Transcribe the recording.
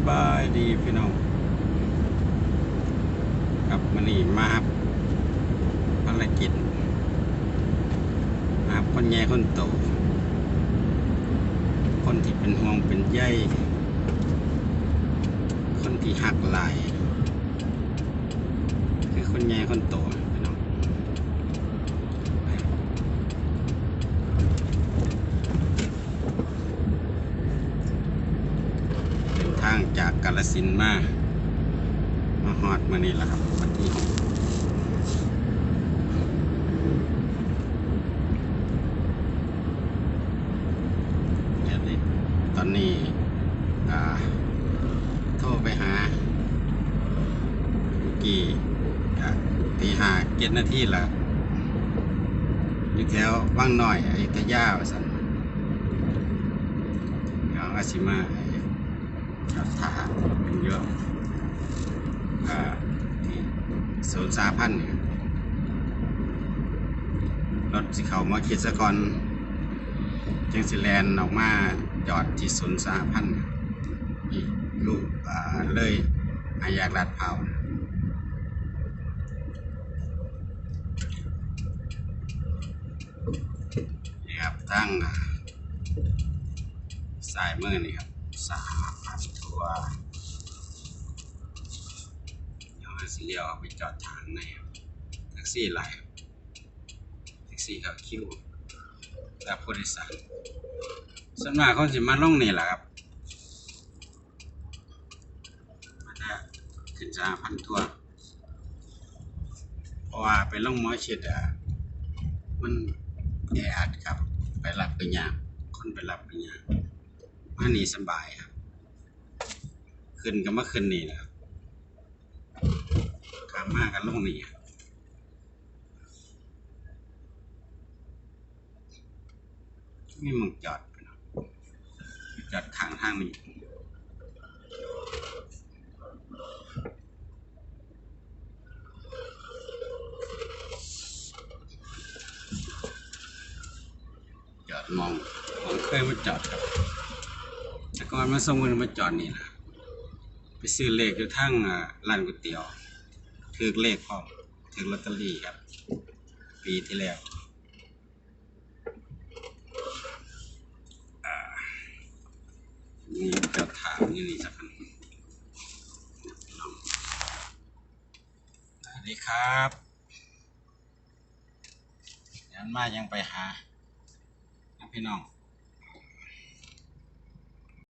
ำบายดีพี่น้องครับมันนี่มาครับภารกิจมาคนใหญ่คนโต คนที่เป็นห่วงเป็นใยคนที่หักหลาย คือคนใหญ่คนโตพี่น้องเดิน ทางจากกาลสินมา มาฮอดมานี่แหละครับวันที่หกเดี๋ยวนี้ตอนนี้อ่โทรไปหาเมื่อกี้อ่ตีหาเจ็ดนาทีละอยู่แถวว่างหน่อยอยุธยาว่าสันเดี๋ยวอาชิมา ไอ้จอดท่าเป็นเยอะที่ศูนย์สาพันธ์เนี่ยรถสิเขามาคิดซะก่อนจังสิแลนออกมาจอดที่ศูนย์สาพันธ์อีกลูกเลยอายากลาดเผานี่ครับตั้งสายมือนี่ครับ สาพันทัวยวให้สิเลี้ยวเอาไปจอดทางในแท็กซี่ไหลายแท็กซี่เขาคิวรับผู้โดยสารส่วนมากเขาสิมาลงนี่แหละครับมันจะขึ้นสาพันทั่วเพราะว่าไปล่องมอเช็ดอะมันแออัดครับ ไปรับไปยากคนไปรับไปยาก มานีสบายครับขึ้นก็มาขึ้นนี่นะครับขามมากันลงนี่ไม่มองจอดนะจอดข้างทางนี้จอดมองมองเคยมาจอดครับ แต่ก่อนมาส่งมันมาจอดนี่แหละไปซื้อเลขอยู่ทั้งร้านก๋วยเตี๋ยวถือเลขพร้อมถือลอตเตอรี่ครับ ปีที่แล้วนี่จอดถามอยู่นี่สักคันสวัสดีครับยันมายังไปหาพี่น้อง